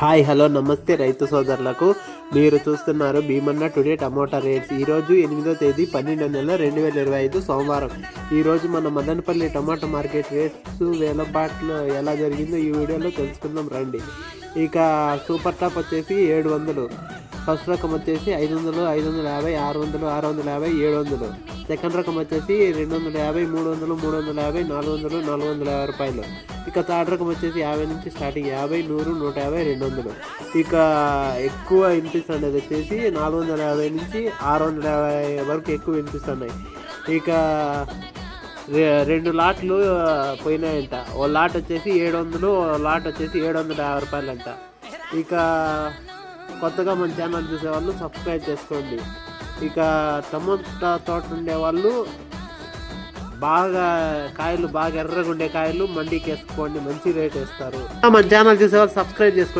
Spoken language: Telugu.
హాయ్ హలో నమస్తే రైతు సోదరులకు. మీరు చూస్తున్నారు భీమన్న టుడే టమోటా రేట్స్. ఈరోజు ఎనిమిదో తేదీ పన్నెండో నెల రెండు వేల ఇరవై ఐదు సోమవారం. ఈరోజు మన మదనపల్లి టమాటా మార్కెట్ రేట్స్ వేలపాట్లు ఎలా జరిగిందో ఈ వీడియోలో తెలుసుకుందాం రండి. ఇక సూపర్ టాప్ వచ్చేసి ఏడు వందలు. ఫస్ట్ రకం వచ్చేసి ఐదు వందలు ఐదు వందల యాభై ఆరు వందలు ఆరు వందల యాభై ఏడు వందలు. సెకండ్ రకం వచ్చేసి రెండు వందల యాభై మూడు వందలు మూడు వందల యాభై నాలుగు వందలు నాలుగు వందల యాభై రూపాయలు. ఇక థర్డ్ రకం వచ్చేసి యాభై నుంచి స్టార్టింగ్ యాభై నూరు నూట యాభై రెండు వందలు. ఇక ఎక్కువ వినిపిస్తున్నది వచ్చేసి నాలుగు వందల యాభై నుంచి ఆరు వందల యాభై వరకు ఎక్కువ వినిపిస్తున్నాయి ఇక రెండు లాట్లు పోయినాయంట. ఓ లాట్ వచ్చేసి ఏడు వందలు ఓ లాట్ వచ్చేసి ఏడు వందల యాభై రూపాయలు అంట ఇక కొత్తగా మన ఛానల్ చూసేవాళ్ళు సబ్స్క్రైబ్ చేసుకోండి. ఇక టమోటా తోట ఉండేవాళ్ళు బాగా కాయలు బాగా ఎర్రగా ఉండే కాయలు మండీకి వేసుకోండి మంచి రేట్ వేస్తారు. మన ఛానల్ చూసేవాళ్ళు సబ్స్క్రైబ్ చేసుకోండి.